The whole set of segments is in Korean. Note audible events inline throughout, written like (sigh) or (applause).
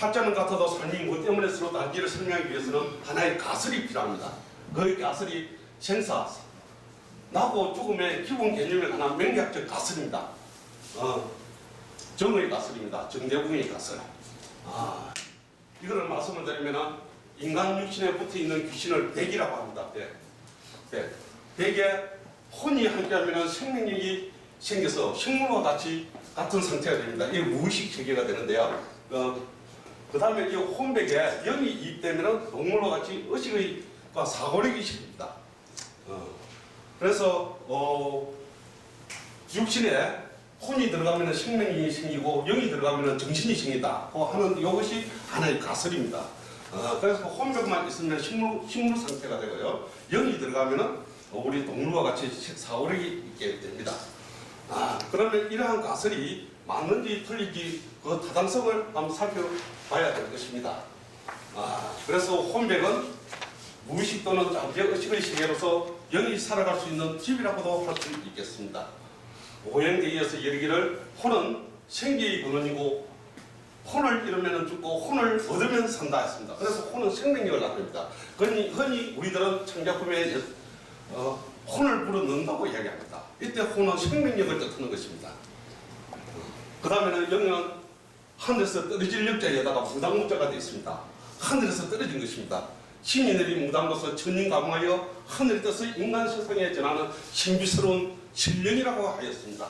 팔자는 같아도 삶이 뭐 때문에 서로 다른지를 설명하기 위해서는 하나의 가설이 필요합니다. 그 가설이 생사, 나고 죽음의 기본 개념을 하나 명리학적 가설입니다. 어, 정의 가설입니다. 정대궁의 가설. 아, 이거를 말씀을 드리면 인간 육신에 붙어 있는 귀신을 백이라고 합니다. 백. 백. 백에 혼이 함께하면 생명력이 생겨서 식물과 같이 같은 상태가 됩니다. 이게 무의식 체계가 되는데요. 어, 그 다음에 이 혼백에 영이 이입되면 동물과 같이 의식의과 사고력이 생깁니다. 어, 그래서 어, 육신에 혼이 들어가면 생명이 생기고 영이 들어가면 정신이 생긴다. 고 하는 이것이 하나의 가설입니다. 어, 그래서 혼백만 있으면 식물, 식물 상태가 되고요. 영이 들어가면 우리 동물과 같이 사고력이 있게 됩니다. 아, 그러면 이러한 가설이 맞는지 틀린지 그 타당성을 한번 살펴봐야 될 것입니다. 아, 그래서 혼백은 무의식 또는 잠재 의식의 세계로서 영이 살아갈 수 있는 집이라고도 할 수 있겠습니다. 오행대에 이어서 이르기를 혼은 생기의 근원이고 혼을 잃으면 죽고 혼을 얻으면 산다 했습니다. 그래서 혼은 생명력을 나타냅니다. 흔히, 흔히 우리들은 창작품에 어, 혼을 불어넣는다고 이야기합니다. 이때 혼은 생명력을 뜻하는 것입니다. 그 다음에는 영은 하늘에서 떨어질 역자에다가 무당무자가 되어 있습니다. 하늘에서 떨어진 것입니다. 내린 무당으로서 천인 감하여 하늘의 뜻을 인간 세상에 전하는 신비스러운 신령이라고 하였습니다.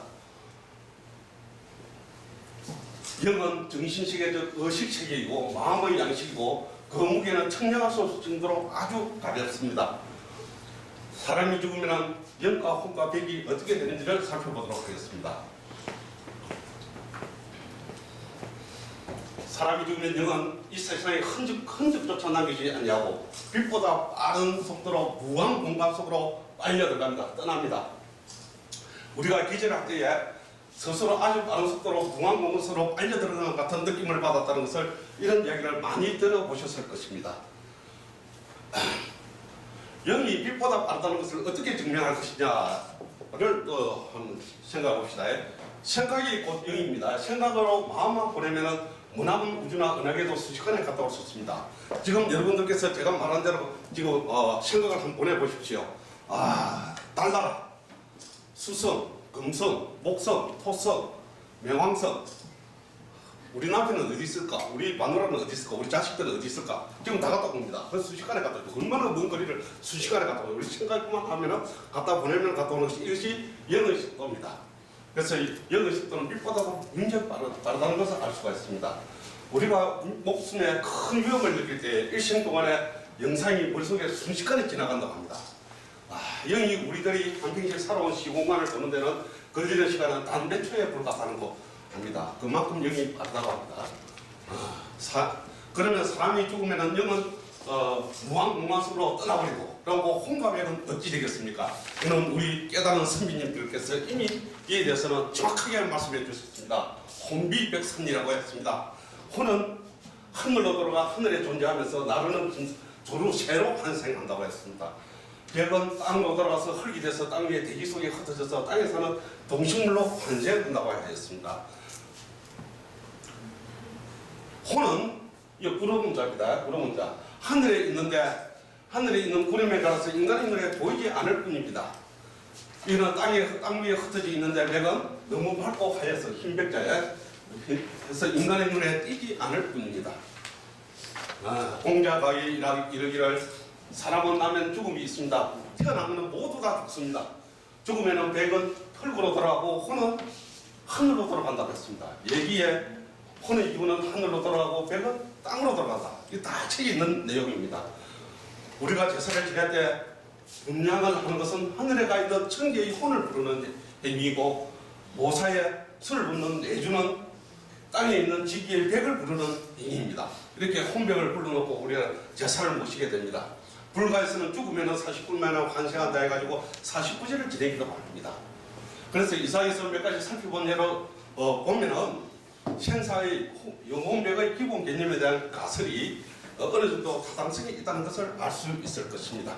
영은 정신세계적 의식세계이고 마음의 양식이고 그 무게는 청량할 수 없을 정도로 아주 가볍습니다. 사람이 죽으면 영과 혼과 백이 어떻게 되는지를 살펴보도록 하겠습니다. 사람이 죽으면 영은 이 세상에 흔적, 흔적조차 남기지 아니하고 빛보다 빠른 속도로 무한 공간 속으로 빨려 들어갑니다. 떠납니다. 우리가 기절할 때에 스스로 아주 빠른 속도로 무한 공간 속으로 빨려 들어가는 것 같은 느낌을 받았다는 것을 이런 이야기를 많이 들어보셨을 것입니다. (clears throat) 영이 빛보다 빠르다는 것을 어떻게 증명할 것이냐를 또 한번 생각해 봅시다. 생각이 곧 영입니다. 생각으로 마음만 보내면은 문화문 우주나 은하계도 순식간에 갔다 올 수 있습니다. 지금 여러분들께서 제가 말한 대로 지금 어, 생각을 한번 보내보십시오. 아, 달나라, 수성, 금성, 목성, 토성, 명왕성. 우리 남편은 어디 있을까? 우리 마누라는 어디 있을까? 우리 자식들은 어디 있을까? 지금 다 갔다 옵니다. 그래서 순식간에 갔다 오죠. 얼마나 먼 거리를 순식간에 갔다 오요. 우리 생각만 하면은 갔다 보내면 갔다 오는 것이 이것이 영의 속도입니다. 그래서 이 영의 속도는 빛보다도 굉장히 빠르, 빠르다는 것을 알 수가 있습니다. 우리가 목숨에 큰 위험을 느낄 때 일생 동안에 영상이 머릿속에 순식간에 지나간다고 합니다. 아, 영이 우리들이 한평생 살아온 시공간을 보는 데는 걸리는 시간은 단 몇 초에 불과하는 거 합니다. 그만큼 영이 빠르다고 합니다. 아, 사, 그러면 사람이 죽으면 영은 어, 무한무한으로 떠나버리고 그리고 홍감액은 어찌 되겠습니까? 이는 우리 깨달은 선비님들께서 이미 이에 대해서는 정확하게 말씀해 주셨습니다. 혼비백산이라고 했습니다. 혼은 하늘로 돌아가 하늘에 존재하면서 나르는 조루 새로 환생한다고 했습니다. 백은 땅으로 돌아가서 흙이 돼서 땅 위에 대기 속에 흩어져서 땅에서는 동식물로 환생한다고 하였습니다. 혼은 이 구름문자입니다. 구름문자. 하늘에 있는데 하늘에 있는 구름에 따라서 인간의 눈에 보이지 않을 뿐입니다. 이는 땅에 땅 위에 흩어져 있는데 맥은 너무 밝고 하여서 흰백자에 그래서 인간의 눈에 띄지 않을 뿐입니다. 아, 공자가 이르기를 사람은 나면 죽음이 있습니다. 태어나면 모두 다 죽습니다. 죽으면 백은 흙으로 돌아가고 혼은 하늘로 돌아간다고 했습니다. 얘기에 혼의 이유는 하늘로 돌아가고 백은 땅으로 돌아간다. 이게 다 책에 있는 내용입니다. 우리가 제사를 지낼 때 음양을 하는 것은 하늘에 가 있는 천개의 혼을 부르는 행위이고 모사에 술을 붓는 내주는 땅에 있는 지기의 백을 부르는 행위입니다. 이렇게 혼백을 불러놓고 우리가 제사를 모시게 됩니다. 불가에서는 죽으면 49만에 환생한다 해가지고 49제를 지내기도 합니다. 그래서 이사에서 몇 가지 살펴본 예로 어, 보면은 생사의 영혼백의 기본 개념에 대한 가설이 어, 어느 정도 타당성이 있다는 것을 알 수 있을 것입니다.